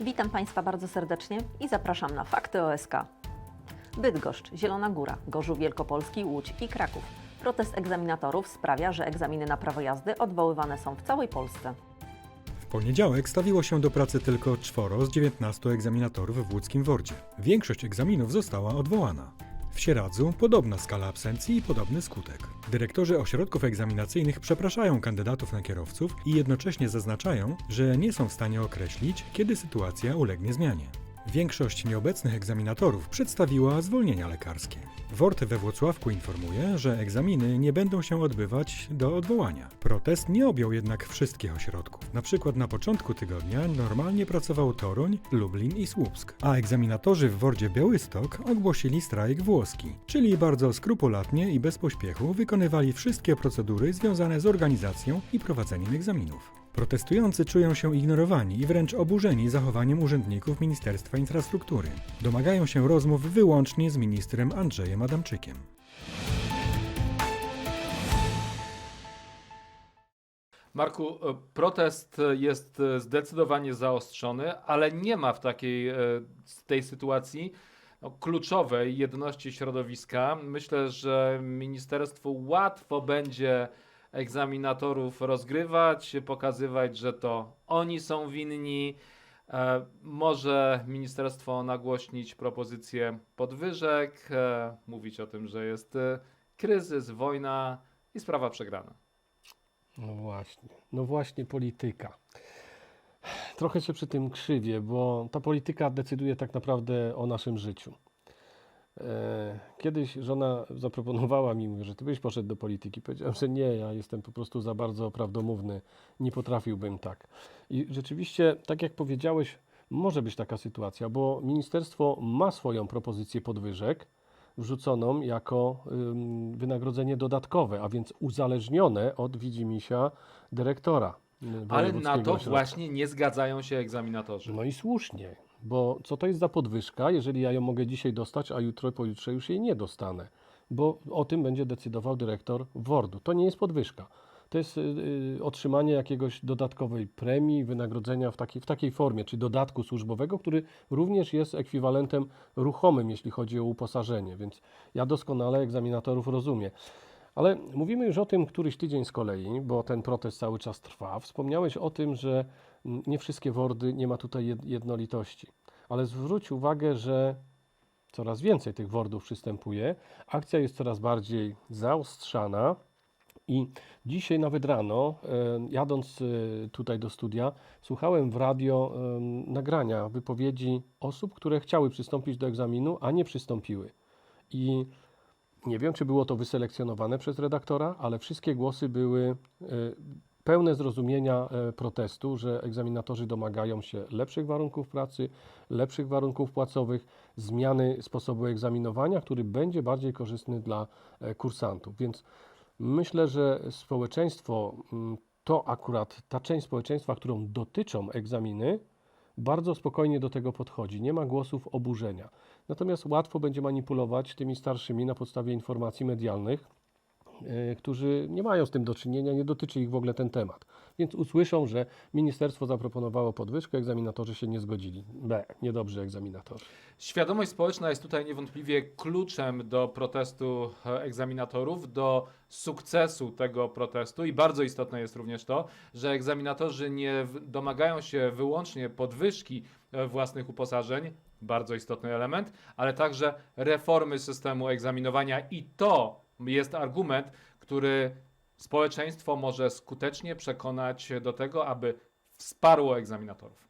Witam Państwa bardzo serdecznie i zapraszam na Fakty OSK. Bydgoszcz, Zielona Góra, Gorzów Wielkopolski, Łódź i Kraków. Protest egzaminatorów sprawia, że egzaminy na prawo jazdy odwoływane są w całej Polsce. W poniedziałek stawiło się do pracy tylko czworo z 19 egzaminatorów w łódzkim Wordzie. Większość egzaminów została odwołana. W Sieradzu podobna skala absencji i podobny skutek. Dyrektorzy ośrodków egzaminacyjnych przepraszają kandydatów na kierowców i jednocześnie zaznaczają, że nie są w stanie określić, kiedy sytuacja ulegnie zmianie. Większość nieobecnych egzaminatorów przedstawiła zwolnienia lekarskie. WORT we Włocławku informuje, że egzaminy nie będą się odbywać do odwołania. Protest nie objął jednak wszystkich ośrodków. Na przykład na początku tygodnia normalnie pracował Toruń, Lublin i Słupsk, a egzaminatorzy w Wordzie Białystok ogłosili strajk włoski, czyli bardzo skrupulatnie i bez pośpiechu wykonywali wszystkie procedury związane z organizacją i prowadzeniem egzaminów. Protestujący czują się ignorowani i wręcz oburzeni zachowaniem urzędników Ministerstwa Infrastruktury. Domagają się rozmów wyłącznie z ministrem Andrzejem Adamczykiem. Marku, e, protest jest e, zdecydowanie zaostrzony, ale nie ma w takiej e, tej sytuacji no, kluczowej jedności środowiska. Myślę, że ministerstwu łatwo będzie egzaminatorów rozgrywać, pokazywać, że to oni są winni. E, Może ministerstwo nagłośnić propozycję podwyżek, e, mówić o tym, że jest e, kryzys, wojna i sprawa przegrana. No właśnie, no właśnie polityka. Trochę się przy tym krzywię, bo ta polityka decyduje tak naprawdę o naszym życiu. E, Kiedyś żona zaproponowała mi, mówi, że ty byś poszedł do polityki. Powiedziałem, że nie, ja jestem po prostu za bardzo prawdomówny, nie potrafiłbym tak. I rzeczywiście, tak jak powiedziałeś, może być taka sytuacja, bo ministerstwo ma swoją propozycję podwyżek, wrzuconą jako ym, wynagrodzenie dodatkowe, a więc uzależnione od widzimisia dyrektora. y, Ale na to właśnie nie zgadzają się egzaminatorzy. No i słusznie, bo co to jest za podwyżka, jeżeli ja ją mogę dzisiaj dostać, a jutro, pojutrze już jej nie dostanę? Bo o tym będzie decydował dyrektor WORD-u. To nie jest podwyżka. To jest y, y, otrzymanie jakiegoś dodatkowej premii, wynagrodzenia w takiej, w takiej formie, czy dodatku służbowego, który również jest ekwiwalentem ruchomym, jeśli chodzi o uposażenie. Więc ja doskonale egzaminatorów rozumiem. Ale mówimy już o tym któryś tydzień z kolei, bo ten protest cały czas trwa. Wspomniałeś o tym, że mm, nie wszystkie wordy, nie ma tutaj jed- jednolitości. Ale zwróć uwagę, że coraz więcej tych wordów przystępuje. Akcja jest coraz bardziej zaostrzana. I dzisiaj nawet rano, e, jadąc e, tutaj do studia, słuchałem w radio e, nagrania wypowiedzi osób, które chciały przystąpić do egzaminu, a nie przystąpiły. I nie wiem, czy było to wyselekcjonowane przez redaktora, ale wszystkie głosy były pełne zrozumienia e, protestu, że egzaminatorzy domagają się lepszych warunków pracy, lepszych warunków płacowych, zmiany sposobu egzaminowania, który będzie bardziej korzystny dla e, kursantów. Więc myślę, że społeczeństwo, mm, to akurat ta część społeczeństwa, którą dotyczą egzaminy, bardzo spokojnie do tego podchodzi. Nie ma głosów oburzenia. Natomiast łatwo będzie manipulować tymi starszymi na podstawie informacji medialnych, którzy nie mają z tym do czynienia, nie dotyczy ich w ogóle ten temat. Więc usłyszą, że ministerstwo zaproponowało podwyżkę, egzaminatorzy się nie zgodzili. B, niedobrzy egzaminatorzy. Świadomość społeczna jest tutaj niewątpliwie kluczem do protestu e, egzaminatorów, do sukcesu tego protestu i bardzo istotne jest również to, że egzaminatorzy nie domagają się wyłącznie podwyżki e, własnych uposażeń, bardzo istotny element, ale także reformy systemu egzaminowania i to jest argument, który społeczeństwo może skutecznie przekonać do tego, aby wsparło egzaminatorów.